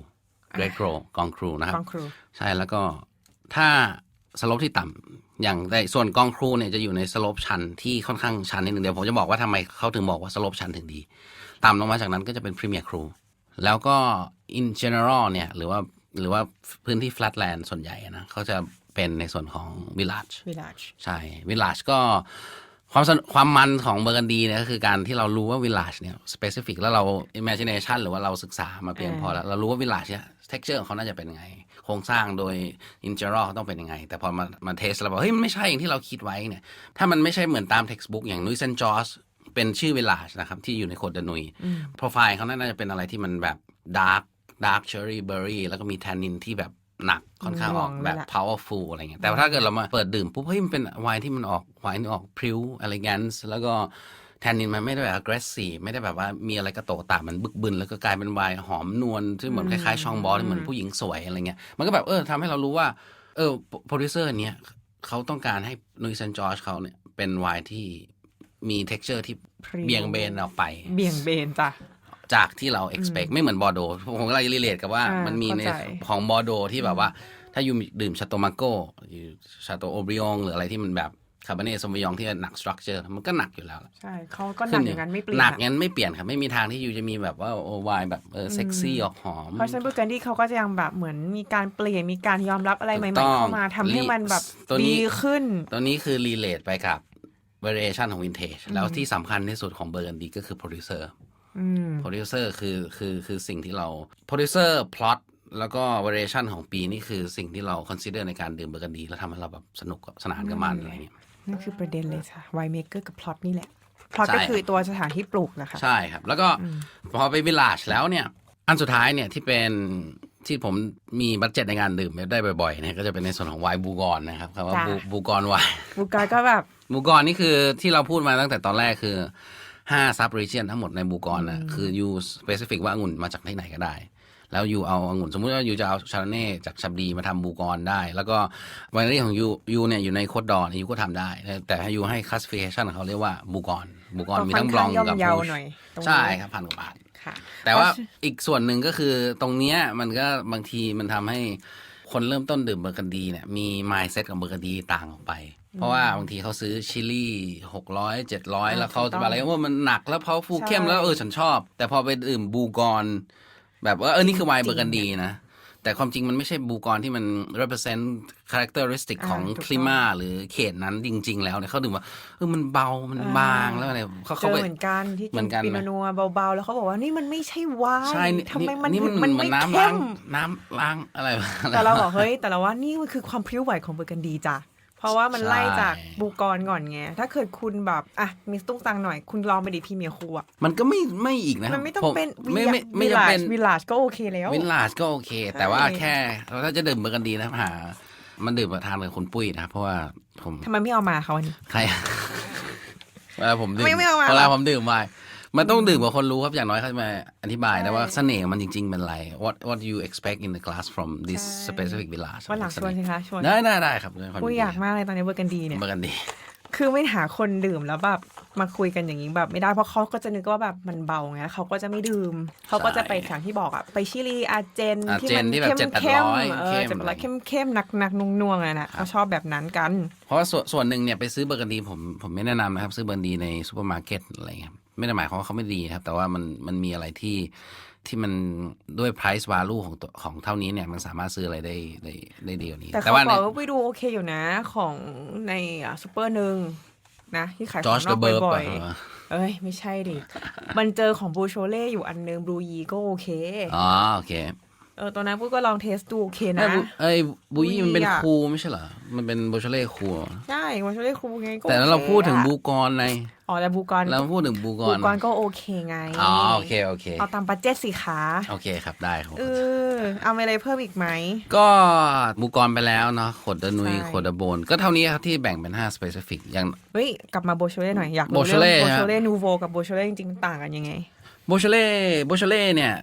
เกรดโกรกรองครูนะครับกองครูใช่แล้วก็ถ้าสโลปที่ต่ำอย่างในส่วนกองครูเนี่ยจะอยู่ในสโลปชันที่ค่อนข้างชันนิดหนึ่งเดี๋ยวผมจะบอกว่าทำไมเขาถึงบอกว่าสโลปชันถึงดี ต่ำลงมาจากนั้นก็จะเป็นพรีเมียร์ครูแล้วก็ in general เนี่ยหรือว่าหรือว่าพื้นที่ flatland ส่วนใหญ่อะนะเขาจะเป็นในส่วนของ village วิลาชใช่ village ก็ ความสนุกความมันของเบอร์กันดีเนี่ยก็คือการที่เรารู้ว่า village เนี่ย specific แล้วเรา imagination หรือว่าเราศึกษามาเพียงพอแล้ว เรารู้ว่า village เนี่ย texture ของเขาน่าจะเป็นยังไง โครงสร้างโดย in general เขาต้องเป็นยังไง แต่พอมามาเทสเราบอกเฮ้ยมันไม่ใช่อย่างที่เราคิดไว้เนี่ย ถ้ามันไม่ใช่เหมือนตาม textbook อย่างนุ้ยเซนจอสเป็นชื่อ village นะครับที่อยู่ในโคดเดนุยโปรไฟล์เขาน่าจะเป็นอะไรที่มันแบบ dark dark cherry berry แล้วก็มี tannin ที่แบบ หนักค่อนข้างออกแบบหน่วงเลยล่ะ powerful อะไรเงี้ยแต่ว่าถ้าเกิดเรามาเปิดดื่มปุ๊บเฮ้ยมันเป็นไวน์ที่มันออกไวน์ที่ออกพริ้ว elegance แล้วก็แทนนินมันไม่ได้แบบ aggressive ไม่ได้แบบว่ามีอะไรกระโตกตามมันบึกบึน แล้วก็กลายเป็นไวน์หอมนวลที่เหมือนคล้ายๆชองบอที่เหมือนผู้หญิงสวยอะไรเงี้ยมันก็แบบเออทำให้เรารู้ว่า เออโปรดิวเซอร์เนี้ยเขาต้องการให้นุยเซนจอร์จเขาเนี่ยเป็นไวน์ที่มี texture ที่พริ้วเบี่ยงเบนออกไป เบี่ยงเบนจ้ะ จากที่เรา expect ไม่เหมือนบอร์โดผมก็เลยรีเลทกับว่าอ่ามัมันมีในเข้าใจของบอร์โดที่แบบว่า ถ้าอยู่ดื่มชาโตมาโกชาโตโอเบริองหรืออะไรที่มันแบบคาร์บอเนตซอมบิยองที่หนักสตรัคเจอร์มันก็หนักอยู่แล้วล่ะใช่เขาก็หนักอย่างนั้นไม่เปลี่ยนหนักอะงั้นไม่เปลี่ยนครับ ไม่มีทางที่อยู่จะมีแบบว่าโอวายแบบเออเซ็กซี่ออกหอม เพราะฉะนั้นบูกันดี้เขาก็จะยังแบบเหมือนมีการเปลี่ยนมีการยอมรับอะไรใหถูม่กต้ๆองเข้ามาทำให้มันแบบตัวนี้ดีขึ้น ตัวนี้คือรีเลทไปกับ variation ของ vintage แล้วที่สำคัญที่สุดของเบอร์กันดีก็คือ producer อืม โปรดิวเซอร์คือคือคือสิ่งที่เราโปรดิวเซอร์พล็อตแล้วก็ variation ของปีนี่คือสิ่งที่เรา consider ในการดื่มเบอร์กันดี แล้วทำให้เราแบบสนุกกับสนานกับมันอะไรเงี้ยนั่นคือประเด็นเลยค่ะไวเมเกอร์กับพล็อตนี่แหละพล็อตใช่ก็คือตัวสถานที่ปลูกนะคะใช่ครับ แล้วก็พอไปวิลลาจแล้วเนี่ย อันสุดท้ายเนี่ยที่เป็นที่ผมมีบัตเจ็ตในการดื่มได้บ่อยๆเนี่ยก็จะเป็นในส่วนของไวน์บูกอนนะครับคำว่าจ้ะบูบูกอนไวน์บูการก็แบบบูกอนนี่คือที่เราพูดมาตั้งแต่ตอนแรกคือ 5ซับ region ทั้งหมดในบูกอนนะคือยู specific ว่าองุ่นมาจากที่ไหนก็ได้ แล้วยูเอาองุ่นสมมุติว่ายูจะเอาชาร์เน่จากชับดีมาทำบูกอนได้ แล้วก็ไวนารี่ของยูยูเนี่ยอยู่ในโคดดอนยูก็ทำได้ แต่ให้ยูให้ classification ของเขาเรียกว่าบูกอนบูกอนมีทั้งบลองกับย่อมเยาบูชหน่อยตรงนี้ใช่ครับพันกว่าบาทค่ะแต่ว่าอีกส่วนหนึ่งก็คือตรงเนี้ยมันก็บางทีมันทำให้คนเริ่มต้นดื่มเบอร์กันดีเนี่ยมี mindset ของเบอร์กันดีต่างออกไป เพราะว่าบางทีเขาซื้อชิลลี่หกร้อยเจ็ดร้อยแล้วเขาจะแบบอะไรว่ามันหนักแล้วเขาฟูเข้มใช่แล้วเออฉันชอบ แต่พอไปดื่มบูกอน แบบว่าเออนี่คือไวน์เบอร์กันดีนะ แต่ความจริงมันไม่ใช่บูกอนที่มัน represent characteristic ของอ่าถูกต้องคลิมาหรือเขตนั้นจริง ๆ แล้วเนี่ยเขาดื่มว่าเออมันเบามันบางแล้วอะไรเขาเจเขาอไปเหมือนกันที่เหมืกิอนนกันปิไหมโนนัวเบาๆ แล้วเขาบอกว่านี่มันไม่ใช่ไวน์ใช่นี่ทำไมมันนี่มันมันเหมืไม่อนน้ำเข้ล้างมน้ำล้างอะไรวะแต่เราบอกเฮ้ยแต่เราว่านี่มันคือความพริ้วไหวของเบอร์กันดีจ้ะ เพราะว่ามันใช่ไล่จากบูกอนก่อนไง ถ้าเกิดคุณแบบอะมีสตุ้งตังหน่อย คุณลองไปดิพรีเมียร์คูอะ มันก็ไม่ไม่อีกนะ มันไม่ต้องผเป็นไม่ไม่ไม่วิลจำลาเป็จนวิลลาจก็โอเคแล้ววินลาสก็โอเค แต่ว่าใช่แค่เราถ้าจะดื่มเบอร์กันดีนะหา มันดื่มมาทานกับคุณปุ้ยนะครับเพราะว่าผมทำไมไม่เอามาเขาวันนี้ใครเวลาผมดื่มไม่ไม่เอามาเวลาหรอผมดื่มไวน์ มันต้องดื่มกับคนรู้ครับ อย่างน้อยเขาจะมาอธิบายนะว่าเสน่ห์มันจริง ๆ เป็นอะไร what what you expect in the glass from this ใช่ specific village วันหลังชวนสิคะชวนได้ได้ได้ครับด้วยความกูนดีอยากมากเลยตอนนี้เบอร์กันดีเนี่ย เบอร์กันดี คือไม่หาคนดื่มแล้วแบบมาคุยกันอย่างนี้แบบไม่ได้เพราะเขาก็จะนึกว่าแบบมันเบาไงเขาก็จะไม่ดื่ม เขาก็จะไปอย่างที่บอกอะไปชิลีอาร์เจนอาร์เจนที่แบบเข้ม700เข้มเออเข้มจะแบบเข้มเข้มๆหนักหนักๆนุ่งนวงๆอะนะเขาชอบแบบนั้นกัน เพราะว่าส่วนส่วนหนึ่งเนี่ยไปซื้อเบอร์กันดีผมผมไม่แนะนำนะครับ ซื้อเบอร์กันดีในซูเปอร์มาร์เก็ตอะไรเงี้ย ไม่ได้หมายความว่าเขาไม่ดีครับ แต่ว่ามันมันมีอะไรที่ที่มันด้วย price value ของตัวของเท่านี้เนี่ยมันสามารถซื้ออะไรได้ได้ได้ดีกว่านี้ แต่เขาว่าบในอกว่าไปดูโอเคอยู่นะของในซูเปอร์หนึ่งนะ ที่ขายขจออร์งจนเดออะกเบิร์บ่อยๆเอ้ย ไม่ใช่ดิ มันเจอของบูโชเล่อยู่อันนึงบลูยีก็โอเค อ๋อ โอเค เออตอนนั้นพูดก็ลองเทสดูโอเคไอ้นะบุไอ้บุยี่มันเป็นบุยอะคูไม่ใช่เหรอ มันเป็นโบชเล่คูใช่บูโชเล่ครูไงก็แต่แล้วเราโอคพูดถึงอะบูกอนในอ๋อแต่บูกอนเราพูดถึงบูกบูอนกอนก็โอเคไงอ๋อโอเคโอเค เอาตามบัตเจ็ตสิคะโอเคครับได้ครับเออเอาอะไรเพิ่มอีกไหม ก็บูกอนไปแล้วเนาะขดเดนุยใช่ขดเดโบน ก็เท่านี้ครับที่แบ่งเป็น5 specific อย่างเฮ้ยกลับมาโบโชเล่หน่อยอยากรู้โบโชเล่เรื่องโบฮะโชเล่นูโวกับโบโชเล่จริงๆมันต่างกันยังไงโบชเล่โบชเล่เนี่ย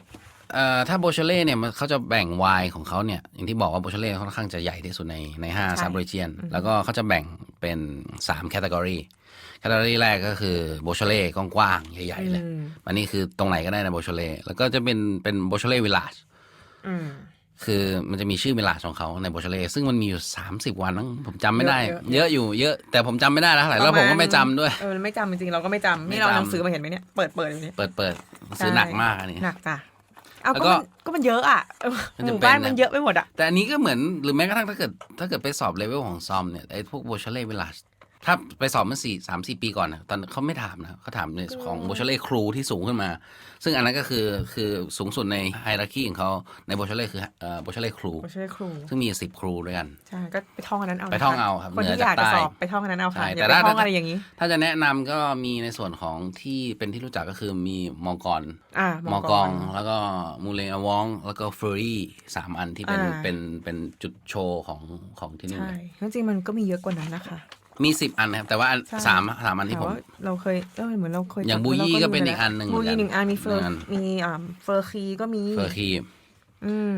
เอ่อถ้าโบชเล่เนี่ยมันเขาจะแบ่งไวน์ของเขาเนี่ยอย่างที่บอกว่าโบชเล่ค่อนข้างจะใหญ่ที่สุดในในห้าใช่ซับริเจียนแล้วก็เขาจะแบ่งเป็นสามแคตตากรีแคตตากรีแรกก็คือโบชเล่กว้างๆใหญ่ๆเลยอืมอันนี้คือตรงไหนก็ได้ในโบชเล่แล้วก็จะเป็นเป็นโบชเล่วิลลาจอืมคือมันจะมีชื่อวิลลาจของเขาในโบชเล่ซึ่งมันมีอยู่ 30 วันมั้งผมจำไม่ได้เยอะเยอะอยู่เยอะแต่ผมจำไม่ได้แล้วเท่าไหร่แล้วผมก็ไม่จำด้วยเออไม่จำจริงๆเราก็ไม่จำนี่เราไม่จำหนังสือมาเห็นไหมเนี่ยเปิดเปิดอยู่เนี่ยเปิดเปิดซื้อหนักมากอันนี้หนักจ้ะ เอาแล้วก็ก็มันก็มันเยอะอะเออมันหจะมู่บ้านเป็นนะ มันเยอะไปหมดอะ แต่อันนี้ก็เหมือนหรือแม้กระทั่งถ้าเกิดถ้าเกิดไปสอบเลเวลของซอมเนี่ยไอ้พวกโบชเล่วิลลาจ ถ้าไปสอบเมื่อสี่สามสี่ปีก่อนนะตอนเขาไม่ถามนะเขาถามในของโบชเล่ครูที่สูงขึ้นมา ซึ่งอันนั้นก็คือคือสูงสุดในไฮรักีของเขาในโบชเล่คือโบชเล่ครูไม่ใช่ครู ซึ่งมีสิบครูด้วยกันใช่ก็ไปท่องอันนั้นเอาไปท่องเอาครับคนที่เหนืออจากยากจะใต้สอบไปท่องอันนั้นเอาค่ะใช่อแต่ย่าไปถ้าท่องอะไรอย่างนี้ ถ้าจะแนะนำก็มีในส่วนของที่เป็นที่รู้จักก็คือมีมองกรอ่ามองกองแล้วก็มูเลอวอง แล้วก็เฟอรี่สามอันที่เป็นอ่าเป็นเป็นจุดโชว์ของของที่นี่ใช่จริงๆมันก็มีเยอะกว่านั้นนะคะ มีสิบอันนะครับ แต่ว่าอันใช่ สามสามอันที่แต่ผมว่าเราเคยเออเหมือนเราเคยอย่างจับูยี่ราก็เป็นดูอีกอันหนึ่งบูเหมือนกัยี่นหนึ่งอันมีเฟอร์เหมือนกัน มีอ่าเฟอร์คีก็มี เฟอร์คีอืม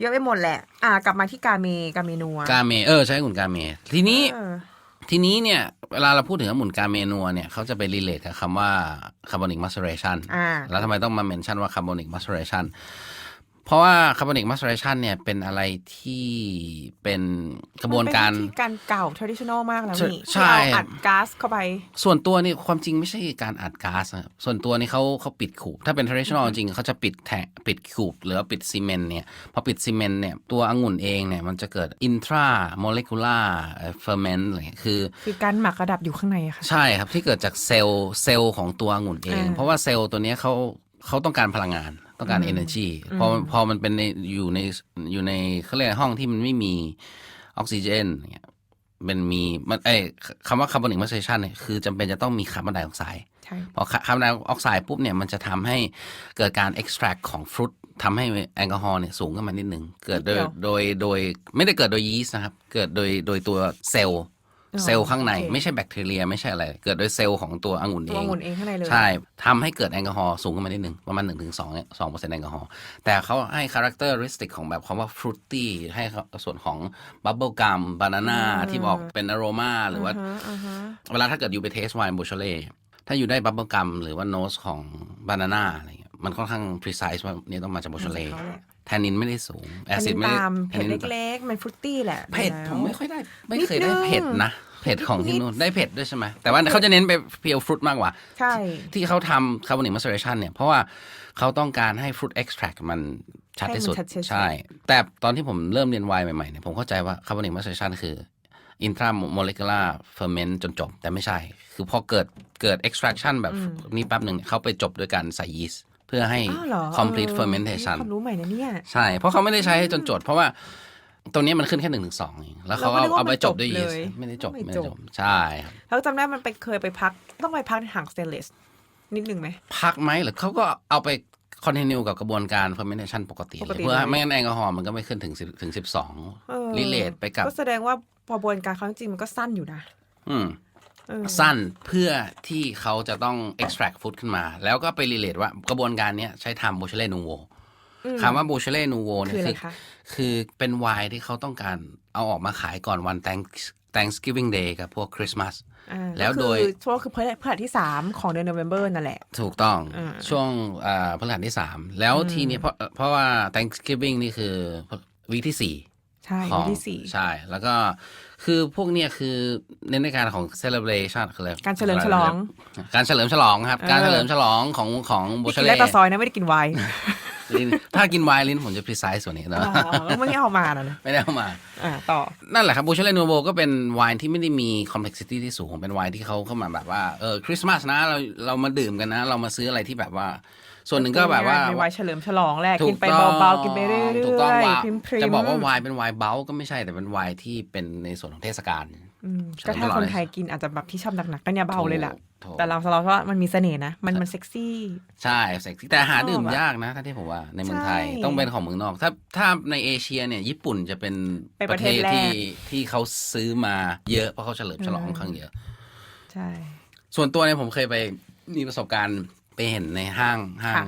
เยอะไปหมดแหละ อ่ากลับมาที่กาเมกาเมนัวกาเมเออใช้หุ่นกาเม ทีนี้ เออทีนี้เนี่ยเวลาเราพูดถึงหมุนกาเมนัวเนี่ยเขาจะไปรีเลทกับคำว่าคาร์บอนิกมัสเรชัน อ่า แล้วทำไมต้องมาเมนชั่นว่าคาร์บอนิกมัสเรชัน เพราะว่าคาร์บอนิกมัสเรชันเนี่ยเป็นอะไรที่เป็นกระบวนการมันเป็นวิธีการเก่า traditional มากแล้วนี่ใช่ที่เอาอัดก๊าซเข้าไป ส่วนตัวนี่ความจริงไม่ใช่การอัดก๊าซนะครับส่วนตัวนี่เขาเขาปิดขูบถ้าเป็น traditional จริงๆเขาจะปิดแทะปิดขูบหรือว่าปิดซีเมนต์เนี่ยพอปิดซีเมนต์เนี่ยตัวองุ่นเองเนี่ยมันจะเกิด intra molecular ferment อะไรเงี้ยคือคือการหมักระดับอยู่ข้างในอะค่ะใช่ครับที่เกิดจากเซลล์เซลล์ของตัวองุ่นเองอ่าเพราะว่าเซลล์ตัวเนี้ยเขาเขาต้องการพลังงาน ต้องการ energy พอพอมันเป็นในอยู่ในอยู่ในเขาเรียกห้องที่มันไม่มีออกซิเจนเนี่ยมันมีมันเอ้ยคำว่าคาร์บอนิกมัสเซชันเนี่ยคือจำเป็นจะต้องมีคาร์บอนไดออกไซด์ใช่พอคาร์บอนไดออกไซด์ปุ๊บเนี่ยมันจะทำให้เกิดการ extract ของฟรุตทำให้แอลกอฮอล์เนี่ยสูงขึ้นมานิดนึง เกิดโดยนิดเดียวโดยโดยไม่ได้เกิดโดยยีสต์นะครับ เกิดโดยโดยตัวเซลล์อ๋อ เซลล์ข้างในโอเคไม่ใช่แบคทีเรีย ไม่ใช่อะไร เกิดโดยเซลล์ของตัวองุ่นตัเอวงองุ่นเองข้างในเลยใช่ทำให้เกิดแอลกอฮอล์สูงขึ้นมานิดนึง ประมาณ1นถึงสองสองเปอร์เซ็นต์แอลกอฮอล์แต่เขาให้คาแรคเตอร์ริสติกของแบบคำว่าฟรุตตี้ให้ส่วนของบับเบิลกัมบานาน่าที่บอกเป็นอโรมาหรือว่าอ่าฮะอ่าฮะเวลาถ้าเกิดอยู่ไปเทสไวน์บูชเล่ถ้าอยู่ได้บับเบิลกัมหรือว่าโนสของบานาน่าอะไรเงี้ยมันค่อนข้าง precise ว่าเนี่ยต้องมาจากบูชเล่ มาจากเขาแหละแทนนินไม่ได้สูงแออันซิดนี้ไม่ได้ตามเผ็ดแทนนินเล็กๆมันฟรุตตี้แหละเผ็ดแล้วผมไม่ค่อยได้ ไม่นิดเคยได้นึงเผ็ดนะเผ็ดของที่นู่นได้เผ็ดด้วยใช่ไหมแต่ว่าเขาจะเน้นไปเพียวฟรุตมากกว่า ใช่ ที่เขาทำคาร์บอนิกมัสเรชันเนี่ย เพราะว่าเขาต้องการให้ฟรุตเอ็กซ์แทรมันชัดที่สุดให้มันชัดที่สุดใช่ แต่ตอนที่ผมเริ่มเรียนไวน์ใหม่ๆเนี่ยผมเข้าใจว่าคาร์บอนิกมัสเรชันคือ intramolecular ferment จนจบ แต่ไม่ใช่ คือพอเกิดเกิด extraction แบบนี้แป๊บหนึ่งเนี่ยเขาไปจบด้วยการใส่ยีสต์ เพื่อให้อ้าวเหรอ complete เออ fermentation ความรู้ใหม่นะเนี่ย ใช่ เพราะเขาไม่ได้ใช้ให้จนจด เพราะว่าตรงนี้มันขึ้นแค่หนึ่งถึงสองเองแล้วเขาเราก็เอานึกว่าเอาไปจบด้วยมันยีจบสเลยต์ไม่ได้จบไม่ไม่จได้บจบใช่ครับแล้วจำได้มันไปเคยไปพักต้องไปพักในถังสเตนเลสนิดนึงไหม พักไหมหรือเขาก็เอาไปคอนติเนียกับกระบวนการ fermentation ปกติปเลกยติเพื่อเลยไม่งั้นแอลกอฮอล์มันก็ไม่ขึ้นถึง10ถึงสิบสองออรีเลทไปกับ ก็แสดงว่ากระบวนการเขาจริงๆมันก็สั้นอยู่นะ อืมเออ สั้นเพื่อที่เขาจะต้อง extract food ขึ้นมา แล้วก็ไปรีเลทว่ากระบวนการเนี้ยใช้ทำโบเชเล่นูโวอืมคำว่าโบเชเล่นูโวเนี่คืยออะไรคือคะคือเป็นไวน์ที่เขาต้องการเอาออกมาขายก่อนวัน Thanks Thanksgiving Day กับพวกคริสต์มาสอ่าแล้วโดยก็คือช่วงคือพฤหัสที่สามของเดือนโนเวม ber นั่นแหละ ถูกต้องอ่าช่วงอ่าพฤหัสที่สามแล้วทีนี้เพราะเพราะว่า Thanksgiving นี่คือวีคที่สี่ใช่ของวันที่สี่ใช่ แล้วก็คือพวกเนี้ยคือเน้นในการของ celebration คืออะไรการเฉลิมฉลอง การเฉลิมฉลองครับเออการเฉลิมฉลองของของโบนี่ชกินเล่แรกตาซอยนะ ไม่ได้กินไวน์ลิ้นถ้ากินไวน์ลิ้นผมจะ precise ส่วนนี้นะอ๋อไม่ได้เอามานะนะไม่ได้เอามาอ่าต่อ นั่นแหละครับบูชเล่นูโวก็เป็นไวน์ที่ไม่ได้มี complexity ที่สูงเป็นไวน์ที่เขาเข้ามาแบบว่าเออคริสต์มาสนะเราเรามาดื่มกันนะ เรามาซื้ออะไรที่แบบว่า ส่วนหนึ่งก็แบบว่าเป็นไวน์เฉลิมฉลองแหละถูกินไปต้องเบาๆกินไปเรื่อยๆถูกต้องว่าพริมๆจะบอกว่าไวน์เป็นไวน์เบาก็ไม่ใช่แต่เป็นไวน์ที่เป็นในส่วนของเทศกาลอืมเฉลิก็มถ้าฉลองคนไทยกินอาจจะแบบที่ชอบหนักๆก็เนี่ยเบาเลยแหละถูกแต่เราสำหรับว่ามันมีเสน่ห์นะ มันมันเซ็กซี่ใช่เซ็กซี่แต่หาดื่มชอบอะยากนะถ้าที่ผมว่าในเมืองไทยใช่ต้องเป็นของเมืองนอก ถ้าถ้าในเอเชียเนี่ยญี่ปุ่นจะเป็นเป็นปประระเทเทศศแรกที่ที่เขาซื้อมาเยอะเพราะเขาเฉลิมฉลองค่อนข้างเยอะ ใช่ ส่วนตัวเนี่ยผมเคยไปมีประสบการณ์ ไปเห็นในห้างห้างค่ะ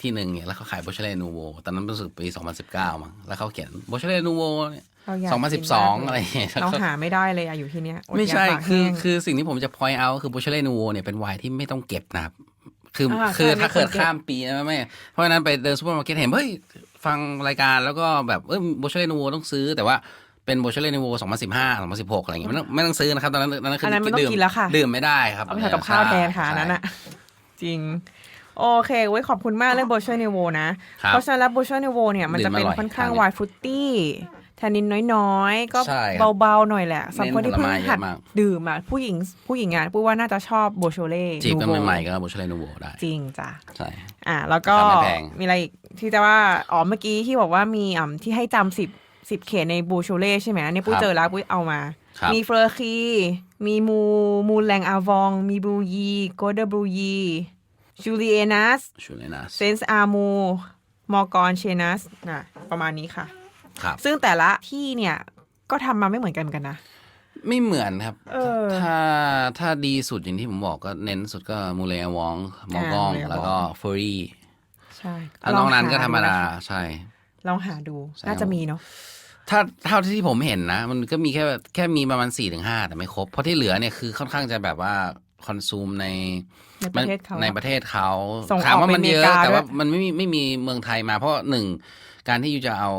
ที่หนึ่งเนี่ยแล้วเขาขายโบชเล่นูโวตอนนั้นรู้สึกปี 2019 มั้งแล้วเขาเขียนโบชเล่นูโวเนี่ยเราอยากกินมาก2012อะไรอย่างเงี้ยเราหาไม่ได้เลยอะอยู่ที่เนี้ยอดไม่ใช่ยากปากคือแห้งคือสิ่งที่ผมจะ point out คือโบชเล่นูโวเนี่ยเป็นไวน์ที่ไม่ต้องเก็บนะครับคืออาคือใช่ถ้าเกิดไม่ควรเก็บข้ามปีนะไม่เพราะฉะนั้นไปเดินซูเปอร์มาร์เก็ตเห็นเฮ้ยฟังรายการแล้วก็แบบเออโบชเล่นูโวต้องซื้อแต่ว่าเป็นโบชเล่นูโว2015 2016อะไรอย่างเงี้ยไม่ต้องไม่ต้องซื้อนะครับ ตอนนั้นตอนนั้นคืออันนั้นมันต้องดื่กินแล้วค่ะดื่มไม่ได้ครับเอาไปทำกับข้าวแทนค่ะอันนั้นใช่อะ จริง โอเคเว้ยขอบคุณมากเรื่องโบชเนโวนะ ครับเพราะฉะนั้นแล้วโบชเนโวเนี่ยมันจะเป็นดื่มอร่อยค่อนข้างทานไวน์ฟรุตตี้แทนนินน้อยๆ ก็ใช่ครับเบาๆหน่อยแหละ สำหรับคนที่เพิ่งเน้นผลไม้เยอะหัดมาก ดื่มอะผู้หญิงผู้หญิงอะพูดว่าน่าจะชอบโบโชเล่จีบกันนูโวใหม่ๆก็บุชเลนูโวได้ จริงจ้ะ ใช่ อะแล้วก็ราคาไม่แพง มีอะไรอีกที่จะว่าอ๋อเมื่อกี้ที่บอกว่ามีอ่าที่ให้จำสิบสิบเขตในบูโชเล่ใช่ไหมอันนี้ปุ้ยเจอแล้วปุ้ยเอามาครับ มีเฟอร์คี มีมูมูแรงอาวอง มีบรูยีโกเดบรูยีจูเลียนัสชูเลนัสเซนส์อามู มอร์กอนเชนัสนะประมาณนี้ค่ะ ครับ ซึ่งแต่ละที่เนี่ยก็ทำมาไม่เหมือนกันกันนะ ไม่เหมือนครับ เออ ถ้าถ้าดีสุดอย่างที่ผมบอกก็เน้นสุดก็มูเลวองมอกองมูเลวองแล้วก็เฟอรี่ใช่ถ้านอกนั้นก็ธรรมดา ลองหนะคะใช่ ลองหาดูใช่น่าจะมีเนาะ ถ้าเท่าที่ผมเห็นนะ มันก็มีแค่แค่มีประมาณสี่ถึงห้าแต่ไม่ครบ เพราะที่เหลือเนี่ยคือค่อนข้างจะแบบว่าคอนซูมในในประเทศเขาในประเทศเขาส่งออกถามว่ามันเยอะไปอเมริกาแต่ว่าด้วย มันไม่มีไม่มีเมืองไทยมา เพราะหนึ่งการที่ยูจะเอา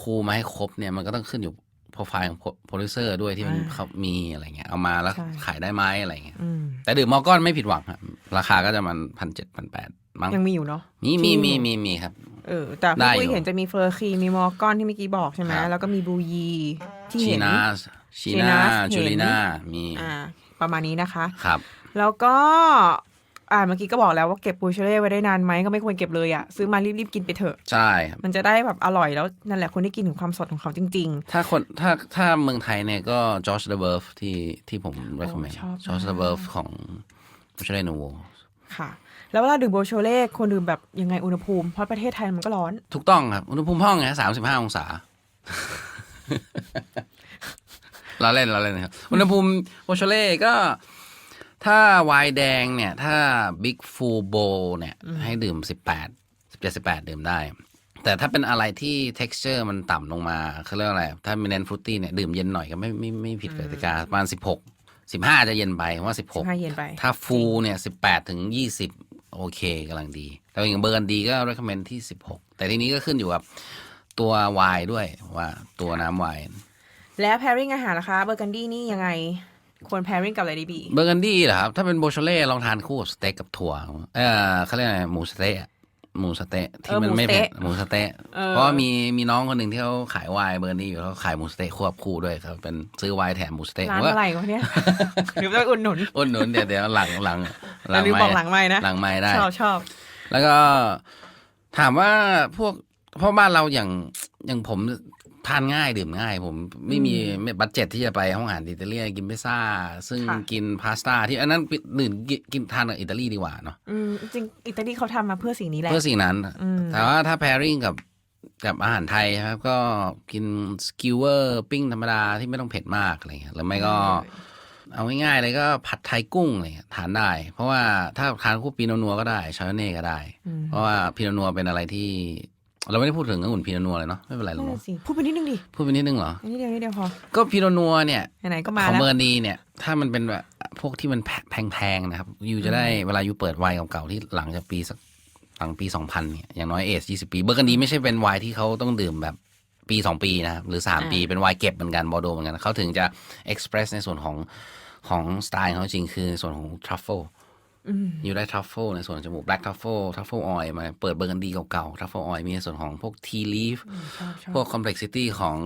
ครูมาให้ครบเนี่ยมันก็ต้องขึ้นอยู่โปรไฟล์ของโปรดิวเซอร์ด้วยที่มันเขามีอะไรเงี้ยเอามาแล้วขายได้ไหมอะไรเงี้ยอืมแต่ดื่มมอร์กอนไม่ผิดหวังครับราคาก็จะมันพันเจ็ดพันแปดมั้งยังมีอยู่เนาะมีมีมีมีมีครับ เออ แต่ได้พี่อยู่ปุ้ยเห็นจะมีเฟอร์คีมีมอร์กอนที่เมื่อกี้บอกใช่ไหม ครับ แล้วก็มีบรูยีที่ชีเห็น นาชีชีนานาสจูเห็นลินามีอ่า ประมาณนี้นะคะ ครับ แล้วก็ อ่าเมื่อกี้ก็บอกแล้วว่าเก็บบูเชเล่ไว้ได้นานไหมก็ไม่ควรเก็บเลยอะ่ะซื้อมารีบๆกินไปเถอะ ใช่ครับ มันจะได้แบบอร่อยแล้วนั่นแหละคนได้กินถึงความสดของเขาจริง ถ้าคนถ้าถ้าเมืองไทยเนี่ยก็จอร์จเดอะเบิร์ฟที่ที่ผม recommend ชอบมาก จอร์จเดอะเบิร์ฟของบูชเลนูโวๆค่ะ แล้วเวลาดื่มโบโชเล่ควรดื่มแบบยังไงอุณหภูมิเพราะประเทศไทยมันก็ร้อน ถูกต้องครับ อุณหภูมิห้องเนี่ยสามสิบห้าองศาเราเล่นเราเล่นนะครับอุณหภูมิโบชเล่ก็ถ้าไวน์แดงเนี่ย ถ้าบิ๊กฟูโบเนี่ย ให้ดื่มสิบแปดสิบเจ็ดสิบแปดดื่มได้ แต่ถ้าเป็นอะไรที่ texture มันต่ำลงมาเขาเรียกว่าอะไร ถ้ามีเน้นฟรุตตี้เนี่ย ดื่มเย็นหน่อยก็ไม่ไม่ไม่ผิดกติกาประมาณสิบหกสิบห้าจะเย็นไปว่าสิบหก15เย็นไปถ้าฟูลเนี่ยสิบแปดถึงยี่สิบ โอเคกำลังดี แต่อย่างเบอร์กันดีก็ recommend ที่สิบหกแต่ทีนี้ก็ขึ้นอยู่กับตัวไวน์ด้วยว่าตัวน้ำไวน์แล้ว pairing อาหารนะคะเบอร์กันดี้นี่ยังไง ควร pairing กับอะไรดีบีเบอร์กันดีเหรอครับ ถ้าเป็นโบชเล่ลองทานคู่กับสเต็กกับถั่วเออเขาเรียกอะไรหมูสะเต๊ะอะ หมูสะเต๊ะที่มันไม่เผ็ดหมูสะเต๊ะเออเพราะว่ามีมีน้องคนหนึ่งที่เขาขายไวน์เบอร์กันดีอยู่เขาขายหมูสะเต๊ะควบคู่ด้วยครับเป็นซื้อไวน์แถมหมูสะเต๊ะร้านว่าอะไรวะเนี่ยหรือว่าอุดหนุนอุดหนุนเดี๋ยวเดี๋ยวหลังหลังเราลืมบอกหลังไม่นะหลังไม่ได้ชอบชอบ แล้วก็ถามว่าพวกเพราะบ้านเราอย่างอย่างผม ทานง่ายดื่มง่ายผมไม่มีบัตเจ็ตที่จะไปห้องอาหารอิตาเลียนกินพิซซ่า ซึ่งค่ะกินพาสต้าที่อันนั้นดื่มกินกินทานกับอิตาลีดีกว่าเนาะอืมจริงอิตาลีเขาทำมาเพื่อสิ่งนี้แหละเพื่อสิ่งนั้นอืมแต่ว่าถ้า pairing กับกับอาหารไทยครับ ก็กินสกิวเวอร์ปิ้งธรรมดาที่ไม่ต้องเผ็ดมากอะไรเงี้ยหรือไม่ก็เอาง่ายๆเลยก็ผัดไทยกุ้งอะไรเงี้ยทานได้ เพราะว่าถ้าทานคู่ปีโนนัวก็ได้ชาเน่ก็ได้อืมเพราะว่าพีโนนัวเป็นอะไรที่ เราไม่ได้พูดถึงองุ่นพีโนนัวเลยเนาะไม่เป็นไรหรอกนั่นเนอะนะสิพูดไปนิดนึงดิพูดไปนิดนึงเหรอ นิดเดียวนิดเดียวพอก็พีโนนัวเนี่ยไหนๆก็มาของแล้วเบอร์นีเนี่ย ถ้ามันเป็นแบบพวกที่มันแพงๆนะครับยูจะได้เวลายูเปิดไวน์เก่าๆที่หลังจากปีสักหลังปีสองพันเนี่ยอย่างน้อยเอสยี่สิบปีเบอร์กันดีไม่ใช่เป็นไวน์ที่เขาต้องดื่มแบบปีสองปีนะครับหรือสามปีเป็นไวน์เก็บเหมือนกันบอโดเหมือนกันเขาถึงจะเอ็กซ์เพรสในส่วนของของสไตล์เขาจริงคือในส่วนของทรัฟเฟิล อืมอยู่ได้ทรัฟเฟิลในส่วนของจมูกแบล็กทรัฟเฟิลทรัฟเฟิลออยมาเปิดเบอร์กันดีเก่าๆทรัฟเฟิลออยมีในส่วนของพวกทีลีฟชอบชอบพวกคอมเพล็กซิตี้ของ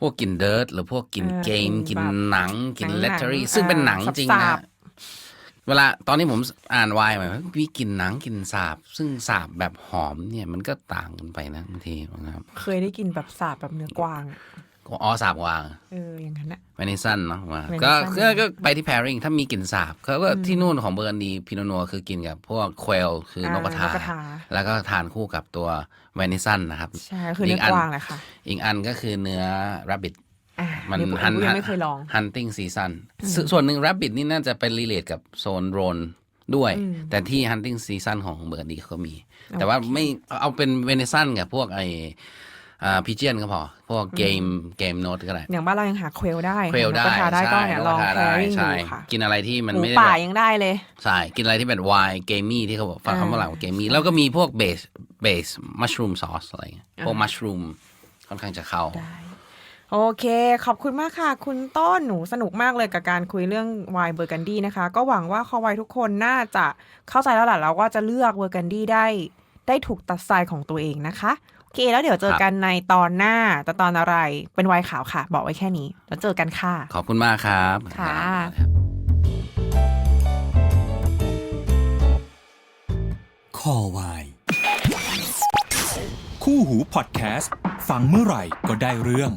พวกกลินเดิร์ดหรือพวกกลินเออเกมกกลิ่ลินนแบบหนังกลินหนังเลตเตอรี่หนังซึ่งเป็นอ่าหนังจริงสานะบเวลาตอนนี้ผมอ่านวายมามีกลิ่นหนังกลิ่นสาบ ซึ่งสาบแบบหอมเนี่ยมันก็ต่างกันไปนะบางทีนะครับ เคยได้กินแบบสาบแบบเนื้อกวาง อะอ๋อสาบวางเอออย่างนั้นอะเวนิสันเนาะมา Venison ก็ก็ก็ไปที่ pairing ถ้ามีกลิ่นสาบเขาก็ที่นู่นของเบอร์นีพิโนนัวคือกินกับพวกควลคือนกกระทานกกระทา แล้วก็ทานคู่กับตัวเวนิสันนะครับ ใช่ คือเนื้อกวางแหละค่ะ อีกอันก็คือเนื้อ rabbit อ่ามันเดี๋ยวผมฮันยังไม่เคยลอง hunting season สส่วนหนึ่ง rabbit นี่น่าจะเป็น relate กับโซนโรนด้วยอืมแต่ที่ hunting season ของเบอร์ดีเขาก็มี แต่ว่าไม่เอาเป็นเวเนซันกับพวกไอ อ่าพิเจียนก็พอ พวกเกมเกมโน้ตก็ได้ อย่างบ้านเรายังหาเควลได้เควลได้นกกระทาได้ก็ใช่เนี่ยนกลกองระทาแพได้ริ่งดูใช่ค่ะ กินอะไรที่มันหมูไม่ได้ป่าแบบยังได้เลย ใช่ กินอะไรที่เป็นไวน์เกมี่ที่เขาบอกฟังอ่าคำว่าหลังว่าเกมี่ แล้วก็มีพวกเบสเบสมัชรูมซอสอะไรเงี้ยพวกมัชรูมค่อนข้างจะเข้าได้โโอเค ขอบคุณมากค่ะ คุณต้นหนูสนุกมากเลยกับการคุยเรื่องไวน์เบอร์กันดี้นะคะ ก็หวังว่าคอไวน์ทุกคนน่าจะเข้าใจแล้วแหละแล้วก็จะเลือกเบอร์กันดี้ได้ ได้ถูกตัดสไตล์ของตัวเองนะคะโอ เค แล้วเดี๋ยวเจอกันในตอนหน้าแต่ตอนอะไรเป็นไวน์ขาวค่ะ บอกไว้แค่นี้ แล้วเจอกันค่ะ ขอบคุณมากครับค่ะรับคอวายคู่หูพอดแคสต์ ฟังเมื่อไหร่ก็ได้เรื่อง